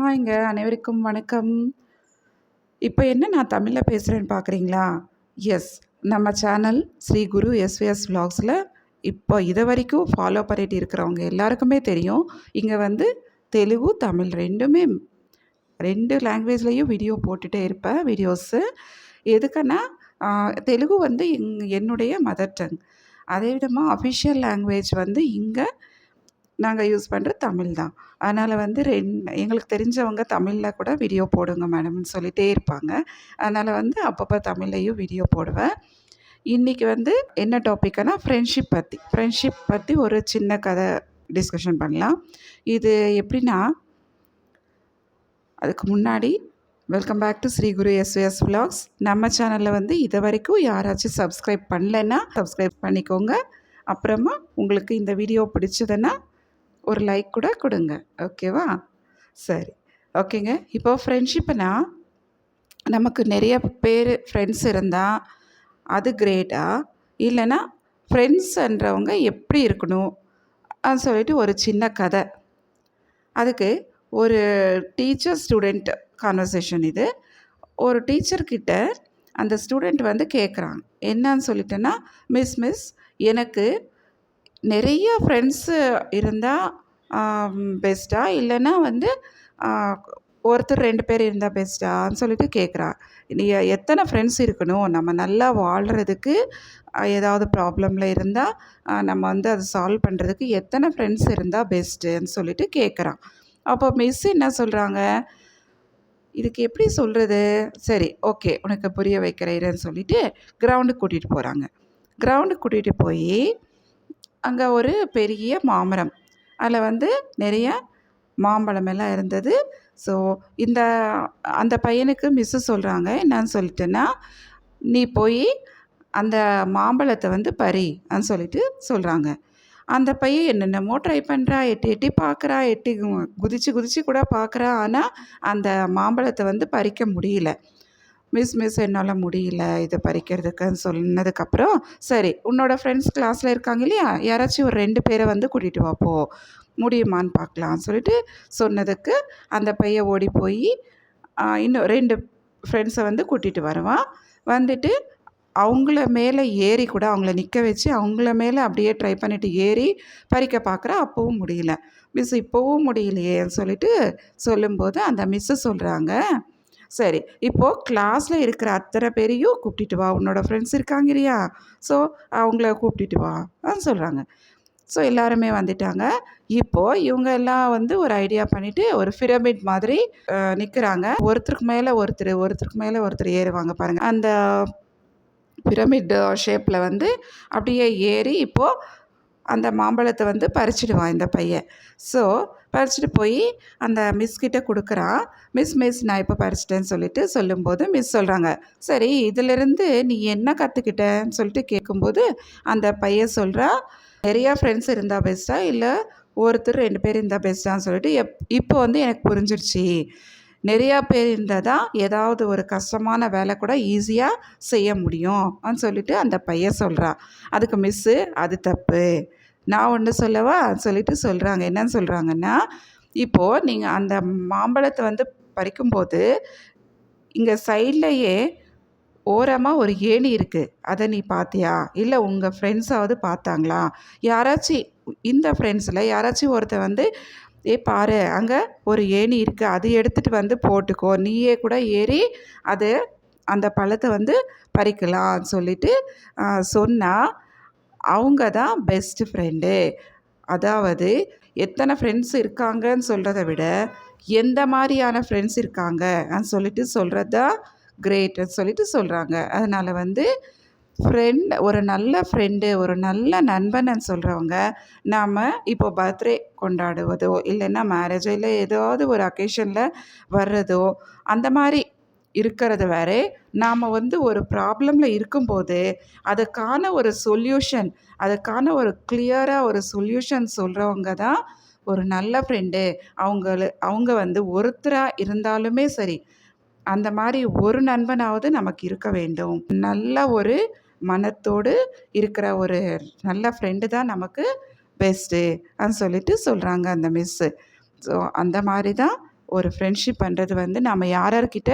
ஹாய்ங்க அனைவருக்கும் வணக்கம். இப்போ என்ன நான் தமிழில் பேசுகிறேன்னு பார்க்குறீங்களா? எஸ் நம்ம சேனல் ஸ்ரீ குரு எஸ்விஎஸ் vlogsல இப்போ இது வரைக்கும் ஃபாலோ பண்ணிட்டு இருக்கிறவங்க எல்லாருக்குமே தெரியும். இங்கே வந்து தெலுங்கு தமிழ் ரெண்டுமே ரெண்டு லாங்குவேஜ்லேயும் வீடியோ போட்டுகிட்டே இருப்பேன் வீடியோஸு எதுக்குன்னா தெலுங்கு வந்து எங் என்னுடைய மதர் டங் அதே விதமாக அஃபிஷியல் லாங்குவேஜ் வந்து இங்கே நாங்கள் யூஸ் பண்ணுற தமிழ் தான். அதனால் வந்து ரெண் எங்களுக்கு தெரிஞ்சவங்க தமிழில் கூட வீடியோ போடுங்க மேடம்னு சொல்லிகிட்டே இருப்பாங்க. அதனால் வந்து அப்பப்போ தமிழ்லையும் வீடியோ போடுவேன். இன்றைக்கி வந்து என்ன டாப்பிக்னா ஃப்ரெண்ட்ஷிப் பற்றி ஃப்ரெண்ட்ஷிப் பற்றி ஒரு சின்ன கதை டிஸ்கஷன் பண்ணலாம். இது எப்படின்னா அதுக்கு முன்னாடி welcome back to Shri Guru SVS vlogs நம்ம சேனலில் வந்து இது வரைக்கும் யாராச்சும் சப்ஸ்கிரைப் பண்ணலைன்னா சப்ஸ்கிரைப் பண்ணிக்கோங்க. அப்புறமா உங்களுக்கு இந்த வீடியோ பிடிச்சதுன்னா ஒரு லைக் கூட கொடுங்க. ஓகேவா சரி. ஓகேங்க இப்போ ஃப்ரெண்ட்ஷிப்புனா நமக்கு நிறைய பேர் ஃப்ரெண்ட்ஸ் இருந்தால் அது கிரேட்டா இல்லைன்னா ஃப்ரெண்ட்ஸ்ன்றவங்க எப்படி இருக்கணும்? சொல்லிட்டு ஒரு சின்ன கதை. அதுக்கு ஒரு டீச்சர் ஸ்டூடெண்ட் கான்வர்சேஷன் இது. ஒரு டீச்சர்கிட்ட அந்த ஸ்டூடெண்ட் வந்து கேட்குறாங்க என்னன்னு சொல்லிட்டேன்னா மிஸ் மிஸ் எனக்கு நிறைய ஃப்ரெண்ட்ஸு இருந்தால் பெஸ்ட்டா இல்லைன்னா வந்து ஒருத்தர் ரெண்டு பேர் இருந்தால் பெஸ்ட்டான்னு சொல்லிட்டு கேட்குறா நீ எத்தனை ஃப்ரெண்ட்ஸ் இருக்கணும்? நம்ம நல்லா வாழ்கிறதுக்கு ஏதாவது ப்ராப்ளமில் இருந்தால் நம்ம வந்து அதை சால்வ் பண்ணுறதுக்கு எத்தனை ஃப்ரெண்ட்ஸ் இருந்தால் பெஸ்ட்டுன்னு சொல்லிட்டு கேட்குறான் அப்போ மிஸ் என்ன சொல்கிறாங்க இதுக்கு எப்படி சொல்கிறது சரி ஓகே உனக்கு புரிய வைக்கிறேன்னு சொல்லிட்டு கிரவுண்டுக்கு கூட்டிகிட்டு போகிறாங்க கிரவுண்டுக்கு கூட்டிகிட்டு போய் அங்கே ஒரு பெரிய மாமரம். அதில் வந்து நிறைய மாம்பழம் எல்லாம் இருந்தது. ஸோ இந்த அந்த பையனுக்கு மிஸ்ஸு சொல்கிறாங்க என்னன்னு சொல்லிட்டேன்னா நீ போய் அந்த மாம்பழத்தை வந்து பறி அப்படின்னு சொல்லிட்டு சொல்கிறாங்க அந்த பையன் என்னென்னமோ ட்ரை பண்ணுறா எட்டி எட்டி பார்க்குறா எட்டி கு- குதிச்சு குதிச்சு கூட பார்க்குறா ஆனால் அந்த மாம்பழத்தை வந்து பறிக்க முடியல. மிஸ் மிஸ் என்னால் முடியல இதை பறிக்கிறதுக்குன்னு சொன்னதுக்கப்புறம் சரி உன்னோட ஃப்ரெண்ட்ஸ் கிளாஸில் இருக்காங்க இல்லையா? யாராச்சும் ஒரு ரெண்டு பேரை வந்து கூட்டிகிட்டு வாப்போ முடியுமான்னு பார்க்கலாம் சொல்லிட்டு சொன்னதுக்கு அந்த பையன் ஓடி போய் இன்னும் ரெண்டு ஃப்ரெண்ட்ஸை வந்து கூட்டிகிட்டு வருவான். வந்துட்டு அவங்கள மேலே ஏறி கூட அவங்கள நிற்க வச்சு அவங்கள மேலே அப்படியே ட்ரை பண்ணிவிட்டு ஏறி பறிக்க பார்க்குற அப்போவும் முடியல. மிஸ் இப்போவும் முடியலையேன்னு சொல்லிட்டு சொல்லும்போது அந்த மிஸ்ஸு சொல்கிறாங்க சரி இப்போது கிளாஸில் இருக்கிற அத்தனை பேரையும் கூப்பிட்டுட்டு வா. உன்னோட ஃப்ரெண்ட்ஸ் இருக்காங்க இல்லையா ஸோ அவங்கள கூப்பிட்டுட்டு வா சொல்கிறாங்க ஸோ எல்லாருமே வந்துட்டாங்க. இப்போது இவங்க எல்லாம் வந்து ஒரு ஐடியா பண்ணிவிட்டு ஒரு பிரமிட் மாதிரி நிற்கிறாங்க ஒருத்தருக்கு மேலே ஒருத்தர் ஒருத்தருக்கு மேலே ஒருத்தர் ஏறுவாங்க பாருங்கள் அந்த பிரமிட் ஷேப்பில் வந்து அப்படியே ஏறி இப்போது அந்த மாம்பழத்தை வந்து பறிச்சிடுவான் இந்த பையன். ஸோ பறிச்சுட்டு போய் அந்த மிஸ் கிட்ட கொடுக்குறான் மிஸ் மிஸ் நான் இப்போ பறிச்சிட்டேன்னு சொல்லிட்டு சொல்லும்போது மிஸ் சொல்கிறாங்க சரி இதிலிருந்து நீ என்ன கற்றுக்கிட்டேன்னு சொல்லிட்டு கேட்கும்போது அந்த பையன் சொல்கிறா நிறையா ஃப்ரெண்ட்ஸ் இருந்தால் பெஸ்ட்டாக இல்லை ஒருத்தர் ரெண்டு பேர் இருந்தால் பெஸ்ட்டான்னு சொல்லிட்டு எப் இப்போ வந்து எனக்கு புரிஞ்சிருச்சு. நிறையா பேர் இருந்தால் தான் ஏதாவது ஒரு கஷ்டமான வேலை கூட ஈஸியாக செய்ய முடியும். சொல்லிட்டு அந்த பையன் சொல்கிறான் அதுக்கு மிஸ்ஸு அது தப்பு. நான் ஒன்று சொல்லவா? சொல்லிட்டு சொல்கிறாங்க என்னன்னு சொல்கிறாங்கன்னா இப்போது நீங்கள் அந்த மாம்பழத்தை வந்து பறிக்கும்போது இங்கே சைட்லையே ஓரமாக ஒரு ஏணி இருக்குது அதை நீ பார்த்தியா இல்லை உங்கள் ஃப்ரெண்ட்ஸாவது பார்த்தாங்களா? யாராச்சும் இந்த ஃப்ரெண்ட்ஸில் யாராச்சும் ஒருத்தர் வந்து ஏ பாரு அங்கே ஒரு ஏணி இருக்குது அது எடுத்துகிட்டு வந்து போட்டுக்கோ. நீயே கூட ஏறி அது அந்த பழத்தை வந்து பறிக்கலாம் சொல்லிட்டு சொன்னால் அவங்க தான் பெஸ்ட்டு ஃப்ரெண்டு அதாவது எத்தனை ஃப்ரெண்ட்ஸ் இருக்காங்கன்னு சொல்கிறத விட எந்த மாதிரியான ஃப்ரெண்ட்ஸ் இருக்காங்க சொல்லிட்டு சொல்கிறது தான் கிரேட்னு சொல்லிட்டு சொல்கிறாங்க அதனால் வந்து ஃப்ரெண்ட் ஒரு நல்ல ஃப்ரெண்டு ஒரு நல்ல நண்பன் சொல்கிறவங்க நாம் இப்போ பர்த்டே கொண்டாடுவதோ இல்லைன்னா மேரேஜோ இல்லை ஏதாவது ஒரு அக்கேஷனில் வர்றதோ அந்த மாதிரி இருக்கிறது வேற நாம் வந்து ஒரு ப்ராப்ளமில் இருக்கும்போது அதுக்கான ஒரு சொல்யூஷன் அதுக்கான ஒரு கிளியராக ஒரு சொல்யூஷன் சொல்கிறவங்க தான் ஒரு நல்ல ஃப்ரெண்டு அவங்கள அவங்க வந்து ஒருத்தராக இருந்தாலுமே சரி அந்த மாதிரி ஒரு நண்பனாவது நமக்கு இருக்க வேண்டும். நல்ல ஒரு மனத்தோடு இருக்கிற ஒரு நல்ல ஃப்ரெண்டு தான் நமக்கு பெஸ்ட்டு அப்படின்னு சொல்லிட்டு சொல்கிறாங்க அந்த மிஸ்ஸு ஸோ அந்த மாதிரி தான் ஒரு ஃப்ரெண்ட்ஷிப் பண்ணுறது வந்து நம்ம யார் யார்கிட்ட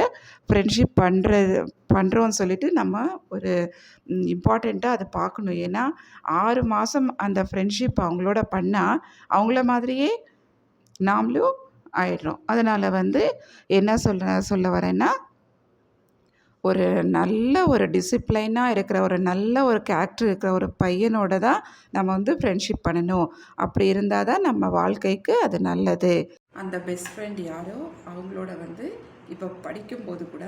ஃப்ரெண்ட்ஷிப் பண்ணுறது பண்ணுறோன்னு சொல்லிட்டு நம்ம ஒரு இம்பார்ட்டண்ட்டாக அதை பார்க்கணும். ஏன்னா ஆறு மாதம் அந்த ஃப்ரெண்ட்ஷிப் அவங்களோட பண்ணால் அவங்கள மாதிரியே நாமளும் ஆயிடுறோம். அதனால் வந்து என்ன சொல்ல சொல்ல வரேன்னா ஒரு நல்ல ஒரு டிசிப்ளைனாக இருக்கிற ஒரு நல்ல ஒரு கேரக்டர் இருக்கிற ஒரு பையனோட தான் நம்ம வந்து ஃப்ரெண்ட்ஷிப் பண்ணணும். அப்படி இருந்தால் தான் நம்ம வாழ்க்கைக்கு அது நல்லது. அந்த பெஸ்ட் ஃப்ரெண்ட் யாரோ அவங்களோட வந்து இப்போ படிக்கும்போது கூட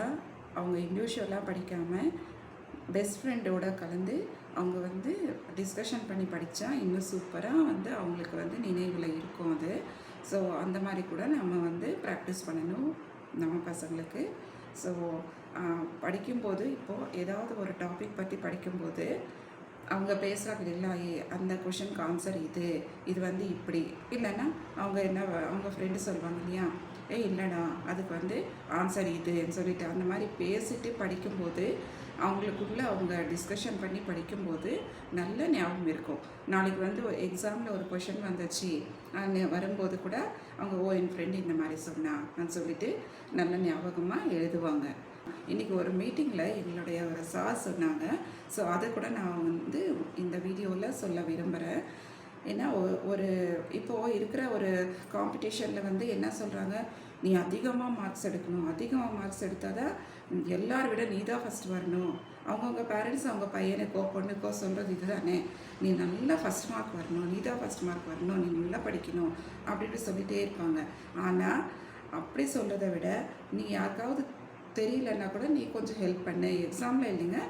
அவங்க இண்டிவிஜுவலாக படிக்காமல் பெஸ்ட் ஃப்ரெண்டோட கலந்து அவங்க வந்து டிஸ்கஷன் பண்ணி படித்தா இன்னும் சூப்பராக வந்து அவங்களுக்கு வந்து நினைவில் இருக்கும் அது. ஸோ அந்த மாதிரி கூட நம்ம வந்து ப்ராக்டிஸ் பண்ணணும் நம்ம பசங்களுக்கு. ஸோ படிக்கும்போது இப்போது ஏதாவது ஒரு டாபிக் பற்றி படிக்கும்போது அவங்க பேசுகிறாங்க இல்லைங்களா அந்த கொஷனுக்கு ஆன்சர் இது இது வந்து இப்படி. இல்லைன்னா அவங்க என்ன அவங்க ஃப்ரெண்டு சொல்லுவாங்க இல்லையா? ஏ இல்லைடா அதுக்கு வந்து ஆன்சர் இதுன்னு சொல்லிட்டு அந்த மாதிரி பேசிட்டு படிக்கும்போது அவங்களுக்குள்ள அவங்க டிஸ்கஷன் பண்ணி படிக்கும்போது நல்ல ஞாபகம் இருக்கும். நாளைக்கு வந்து எக்ஸாமில் ஒரு கொஷின் வந்துச்சு வரும்போது கூட அவங்க ஓ என் ஃப்ரெண்டு இந்த மாதிரி சொன்னான்னு சொல்லிட்டு நல்ல ஞாபகமாக எழுதுவாங்க. இன்றைக்கி ஒரு மீட்டிங்கில் எங்களுடைய ஒரு சார் சொன்னாங்க. ஸோ அதை கூட நான் வந்து இந்த வீடியோவில் சொல்ல விரும்புகிறேன் ஏன்னா ஒரு இப்போது இருக்கிற ஒரு காம்படிஷனில் வந்து என்ன சொல்கிறாங்க நீ அதிகமாக மார்க்ஸ் எடுக்கணும். அதிகமாக மார்க்ஸ் எடுத்தால் தான் எல்லாரை விட நீ தான் ஃபஸ்ட் வரணும். அவங்கவுங்க பேரண்ட்ஸ் அவங்க பையனுக்கோ பொண்ணுக்கோ சொல்கிறது இதுதானே. நீ நல்லா ஃபஸ்ட் மார்க் வரணும். நீ தான் ஃபஸ்ட் மார்க் வரணும். நீ நல்லா படிக்கணும் அப்படின்ட்டு சொல்லிகிட்டே இருப்பாங்க. ஆனால் அப்படி சொல்கிறத விட நீ யாருக்காவது தெரியலன்னா கூட நீ கொஞ்சம் ஹெல்ப் பண்ணு. எக்ஸாமில் இல்லைங்க.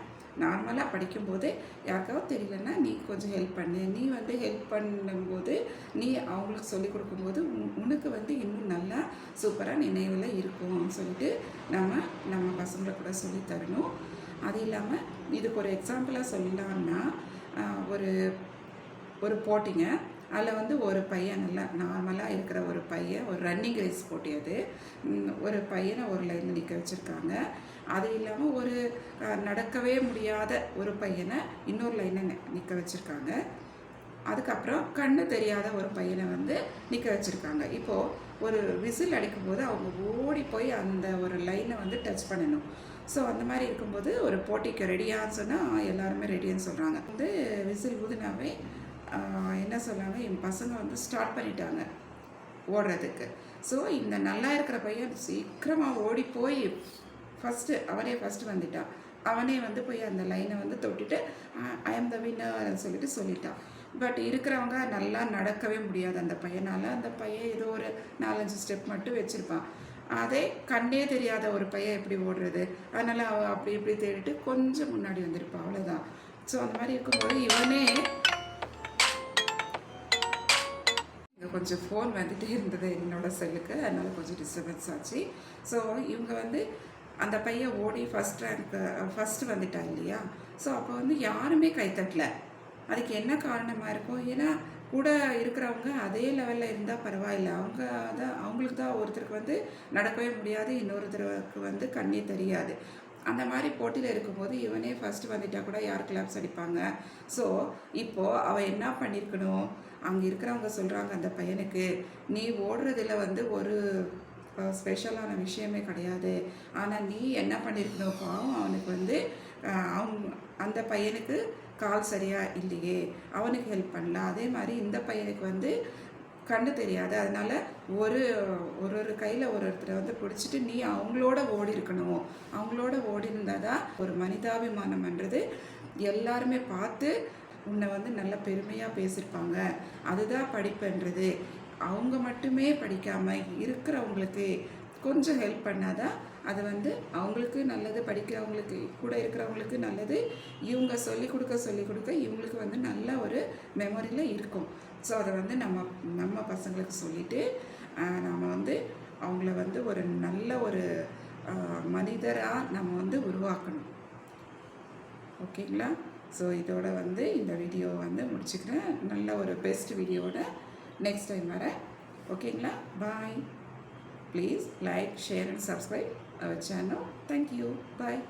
நார்மலாக படிக்கும்போதே யாருக்காவது தெரியலன்னா நீ கொஞ்சம் ஹெல்ப் பண்ணு. நீ வந்து ஹெல்ப் பண்ணும்போது நீ அவங்களுக்கு சொல்லிக் கொடுக்கும்போது உனக்கு வந்து இன்னும் நல்லா சூப்பராக நினைவில் இருக்கும்னு சொல்லிட்டு நம்ம நம்ம பசங்களை கூட சொல்லி தரணும். அது இல்லாமல் இதுக்கு ஒரு எக்ஸாம்பிளாக சொல்லலாம்னா ஒரு ஒரு போட்டிங்க. அதில் வந்து ஒரு பையன் நல்லா நார்மலாக இருக்கிற ஒரு பையன் ஒரு ரன்னிங் ரேஸ் போட்டி அது. ஒரு பையனை ஒரு லைனில் நிற்க வச்சுருக்காங்க. அது இல்லாமல் ஒரு நடக்கவே முடியாத ஒரு பையனை இன்னொரு லைனை நிற்க வச்சுருக்காங்க. அதுக்கப்புறம் கண்ணு தெரியாத ஒரு பையனை வந்து நிற்க வச்சுருக்காங்க. இப்போது ஒரு விசில் அடிக்கும்போது அவங்க ஓடி போய் அந்த ஒரு லைனை வந்து டச் பண்ணணும். ஸோ அந்த மாதிரி இருக்கும்போது ஒரு போட்டிக்கு ரெடியான்னு சொன்னால் எல்லாருமே ரெடியான்னு சொல்கிறாங்க வந்து விசில் ஊதுனாவே என்ன சொன்னாங்க என் பசங்க வந்து ஸ்டார்ட் பண்ணிட்டாங்க ஓடுறதுக்கு. ஸோ இந்த நல்லா இருக்கிற பையன் சீக்கிரமாக ஓடி போய் ஃபஸ்ட்டு அவனே ஃபஸ்ட்டு வந்துட்டான் அவனே வந்து போய் அந்த லைனை வந்து தொட்டுட்டு ஐ எம் த வின்னர் சொல்லிட்டு சொல்லிட்டான் பட் இருக்கிறவங்க நல்லா நடக்கவே முடியாது அந்த பையனால். அந்த பையன் ஏதோ ஒரு நாலஞ்சு ஸ்டெப் மட்டும் வச்சுருப்பான். அதே கண்ணே தெரியாத ஒரு பையன் எப்படி ஓடுறது? அதனால் அவள் அப்படி இப்படி தேடிட்டு கொஞ்சம் முன்னாடி வந்திருப்பான் அவ்வளோதான் ஸோ அந்த மாதிரி இருக்கும்போது இவனே இங்கே கொஞ்சம் ஃபோன் வந்துகிட்டே இருந்தது என்னோடய செல்லுக்கு அதனால் கொஞ்சம் டிஸ்டர்பன்ஸ் ஆச்சு. ஸோ இவங்க வந்து அந்த பையன் ஓடி ஃபஸ்ட் ரேங்க் ஃபஸ்ட்டு வந்துட்டான் இல்லையா? ஸோ அப்போ வந்து யாருமே கைத்தட்டல அதுக்கு என்ன காரணமாக இருக்கும் ஏன்னா கூட இருக்கிறவங்க அதே லெவலில் இருந்தால் பரவாயில்ல. அவங்க தான் அவங்களுக்கு தான் ஒருத்தருக்கு வந்து நடக்கவே முடியாது. இன்னொருத்தருக்கு வந்து கண்ணே தெரியாது. அந்த மாதிரி போட்டியில் இருக்கும்போது இவனே ஃபஸ்ட்டு வந்துட்டால் கூட யார் கிளாப்ஸ் அடிப்பாங்க? ஸோ இப்போது அவன் என்ன பண்ணியிருக்கணும் அங்கே இருக்கிறவங்க சொல்கிறாங்க அந்த பையனுக்கு நீ ஓடுறதில் வந்து ஒரு ஸ்பெஷலான விஷயமே கிடையாது. ஆனால் நீ என்ன பண்ணியிருக்கணும் பாவம் அவனுக்கு வந்து அவங்க அந்த பையனுக்கு கால் சரியாக இல்லையே. அவனுக்கு ஹெல்ப் பண்ணலாம். அதே மாதிரி இந்த பையனுக்கு வந்து கண்ணு தெரியாது. அதனால் ஒரு ஒரு ஒரு கையில் ஒரு ஒருத்தரை வந்து பிடிச்சிட்டு நீ அவங்களோட ஓடி இருக்கணும் அவங்களோட ஓடி இருந்தால் தான் ஒரு மனிதாபிமானம்ன்றது எல்லாருமே பார்த்து உன்னை வந்து நல்ல பெருமையாக பேசியிருப்பாங்க. அதுதான் படிப்புன்றது அவங்க மட்டுமே படிக்காமல் இருக்கிறவங்களுக்கு கொஞ்சம் ஹெல்ப் பண்ணாதான் அது வந்து அவங்களுக்கு நல்லது படிக்கிறவங்களுக்கு கூட இருக்கிறவங்களுக்கு நல்லது. இவங்க சொல்லிக் கொடுக்க சொல்லிக் கொடுக்க இவங்களுக்கு வந்து நல்ல ஒரு மெமரியில் இருக்கும். ஸோ அதை வந்து நம்ம நம்ம பசங்களுக்கு சொல்லிவிட்டு நம்ம வந்து அவங்கள வந்து ஒரு நல்ல ஒரு மனிதராக நம்ம வந்து உருவாக்கணும். ஓகேங்களா? ஸோ இதோட வந்து இந்த வீடியோ வந்து முடிச்சுக்கிறேன். நல்ல ஒரு பெஸ்ட் வீடியோவோட நெக்ஸ்ட் டைம் வரேன். ஓகேங்களா? பாய் Please like, share and subscribe our channel. Thank you. Bye.